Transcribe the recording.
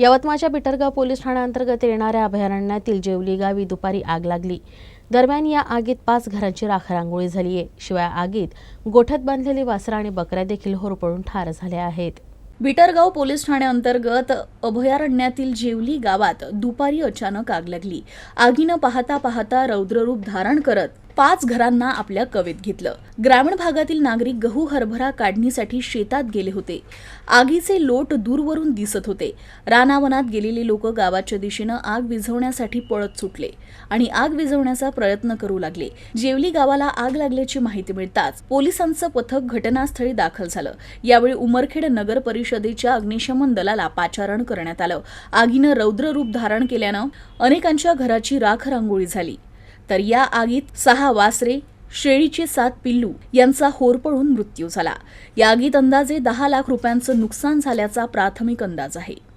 यवतमाळच्या बिटरगाव पोलीस ठाण्याअंतर्गत येणाऱ्या अभयारण्यातील जेवली गावी दुपारी आग लागली. दरम्यान या आगीत पाच घरांची राखरांगोळी झाली आहे. शिवाय आगीत गोठ्यात बांधलेली वासरा आणि बकऱ्या देखील होरपळून ठार झाल्या आहेत. बिटरगाव पोलीस ठाण्याअंतर्गत अभयारण्यातील जेवली गावात दुपारी अचानक आग लागली. आगीनं पाहता पाहता रौद्ररूप धारण करत पाच घरांना आपल्या कवेत घेतलं. ग्रामीण भागातील नागरिक गहू हरभरा काढणीसाठी शेतात गेले होते. आगीचे लोट दूरवरून दिसत होते. रानावनात गेलेले लोक गावाच्या दिशेनं आग विझवण्यासाठी पळत सुटले आणि आग विझवण्याचा प्रयत्न करू लागले. जेवली गावाला आग लागल्याची माहिती मिळताच पोलिसांचं पथक घटनास्थळी दाखल झालं. यावेळी उमरखेड नगर परिषदेच्या अग्निशमन दलाला पाचारण करण्यात आलं. आगीनं रौद्र रूप धारण केल्यानं अनेकांच्या घराची राख रांगोळी झाली. तर या आगीत सहा वासरे शेळीचे सात पिल्लू यांचा होरपळून मृत्यू झाला. या आगीत अंदाजे दहा लाख रुपयांचं नुकसान झाल्याचा प्राथमिक अंदाज आहे.